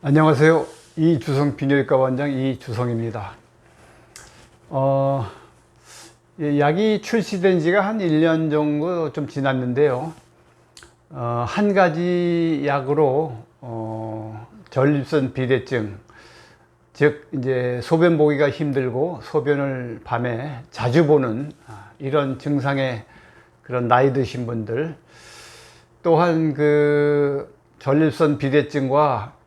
안녕하세요. 이주성 비뇨기과 원장 이주성입니다. 어, 이 약이 출시된 지가 한 1년 정도 좀 지났는데요. 어, 한 가지 약으로 어, 전립선 비대증, 즉 이제 소변 보기가 힘들고 소변을 밤에 자주 보는 아, 이런 증상의 그런 나이 드신 분들, 또한 그 전립선 비대증과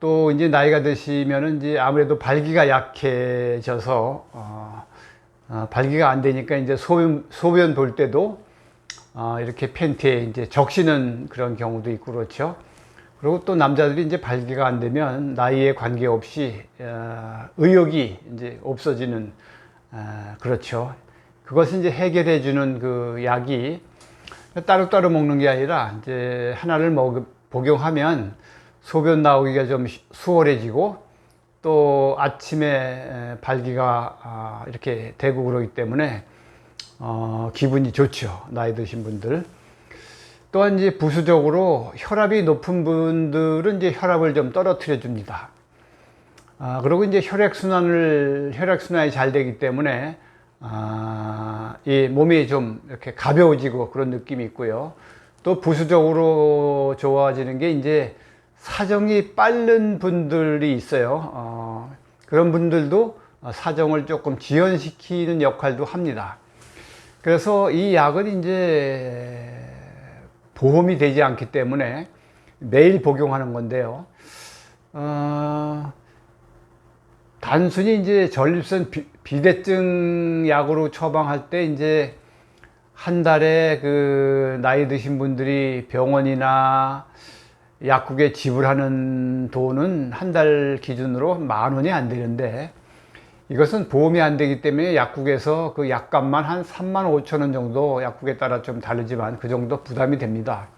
또 이제 나이가 드시면은 이제 아무래도 발기가 약해져서 어, 어, 발기가 안 되니까 이제 소변 소변 볼 때도 어, 이렇게 팬티에 이제 적시는 그런 경우도 있고 그렇죠. 그리고 또 남자들이 이제 발기가 안 되면 나이에 관계없이 어, 의욕이 이제 없어지는 어, 그렇죠. 그것을 이제 해결해 주는 그 약이 따로따로 먹는 게 아니라 이제 하나를 먹 복용하면 소변 나오기가 좀 수월해지고 또 아침에 발기가 아, 이렇게 되고 그러기 때문에 어, 기분이 좋죠. 나이 드신 분들. 또한 이제 부수적으로 혈압이 높은 분들은 이제 혈압을 좀 떨어뜨려 줍니다. 아, 그리고 이제 혈액순환을, 혈액순환이 잘 되기 때문에, 아, 이 몸이 좀 이렇게 가벼워지고 그런 느낌이 있고요. 또 부수적으로 좋아지는 게 이제 사정이 빠른 분들이 있어요. 어, 그런 분들도 사정을 조금 지연시키는 역할도 합니다. 그래서 이 약은 이제 보험이 되지 않기 때문에 매일 복용하는 건데요. 어, 단순히 이제 전립선 비, 비대증 약으로 처방할 때 이제 한 달에 그 나이 드신 분들이 병원이나 약국에 지불하는 돈은 한 달 기준으로 만 원이 안 되는데 이것은 보험이 안 되기 때문에 약국에서 그 약값만 한 3만 5천 원 정도 약국에 따라 좀 다르지만 그 정도 부담이 됩니다.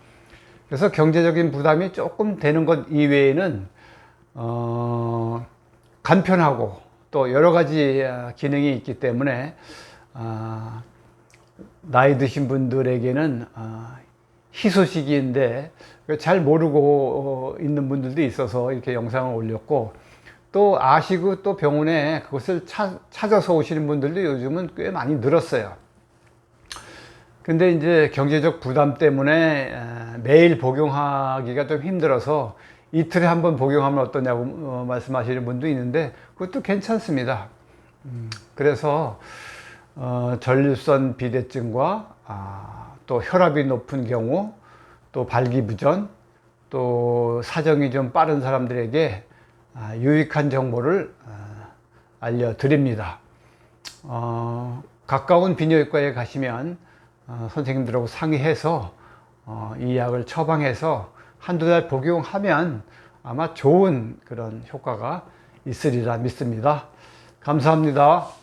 그래서 경제적인 부담이 조금 되는 것 이외에는 어, 간편하고 또 여러 가지 기능이 있기 때문에 어, 나이 드신 분들에게는 어, 희소식인데 잘 모르고 있는 분들도 있어서 이렇게 영상을 올렸고 또 아시고 또 병원에 그것을 차, 찾아서 오시는 분들도 요즘은 꽤 많이 늘었어요. 근데 이제 경제적 부담 때문에 매일 복용하기가 좀 힘들어서 이틀에 한 번 복용하면 어떠냐고 어, 말씀하시는 분도 있는데 그것도 괜찮습니다. 음, 그래서 어, 전립선 비대증과 아, 또 혈압이 높은 경우 또 발기부전 또 사정이 좀 빠른 사람들에게 아, 유익한 정보를 아, 알려드립니다. 어, 가까운 비뇨기과에 가시면 어, 선생님들하고 상의해서 어, 이 약을 처방해서 한두 달 복용하면 아마 좋은 그런 효과가 있으리라 믿습니다. 감사합니다.